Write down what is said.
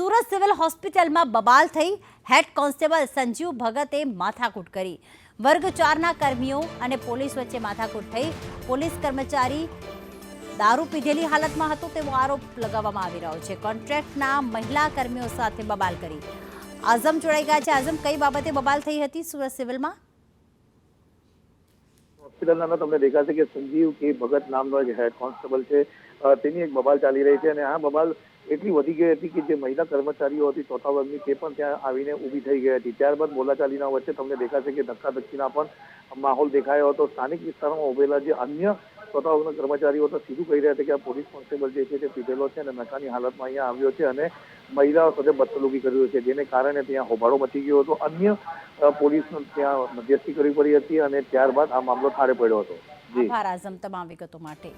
Surat civil હોસ્પિટલમાં બબાલ થઈ હેડ કોન્સ્ટેબલ સંજીવ ભગતે માથાકૂટ કરી. વર્ગ ચારના કર્મીઓ અને પોલીસ વચ્ચે માથાકૂટ થઈ. પોલીસ કર્મચારી દારૂ પીધેલી હાલતમાં હતો તેવો આરોપ લગાવવામાં આવી રહ્યો છે. કોન્ટ્રાક્ટના મહિલા કર્મીઓ સાથે બબાલ કરી. આઝમ જોડાઈ ગયા છે. આઝમ, કઈ બાબતે બબાલ થઈ હતી સુરત સિવિલમાં? હોસ્પિટલના તમને દેખાશે કે સંજીવ કે ભગત નામનો એક હેડ કોન્સ્ટેબલ છે. તેની એક બબાલ ચાલી રહી છે અને આ બબાલ એટલી વધી ગઈ હતી કે જે મહિલા કર્મચારીઓ હતી ચોથા વર્ગની તે પણ ત્યાં આવીને ઊભી થઈ ગઈ હતી. ત્યારબાદ બોલાચાલીના વચ્ચે તમને દેખાશે કે ધક્કાધક્કીના પણ માહોલ દેખાયો હતો. સ્થાનિક વિસ્તારમાં ઉભેલા જે અન્ય ચોથા કર્મચારીઓ તો સીધું કહી રહ્યા હતા કે આ પોલીસ કોન્સ્ટેબલ જે છે તે પીધેલો છે અને નશાની હાલતમાં અહીંયા આવ્યો છે અને મહિલાઓ સાથે બદસલુકી કર્યું છે, જેને કારણે ત્યાં હોબાળો મચી ગયો હતો. અન્ય પોલીસને ત્યાં મધ્યસ્થી કરવી પડી હતી અને ત્યારબાદ આ મામલો થાળે પડ્યો હતો. જી. આઝમ તમામ વિગતો માટે.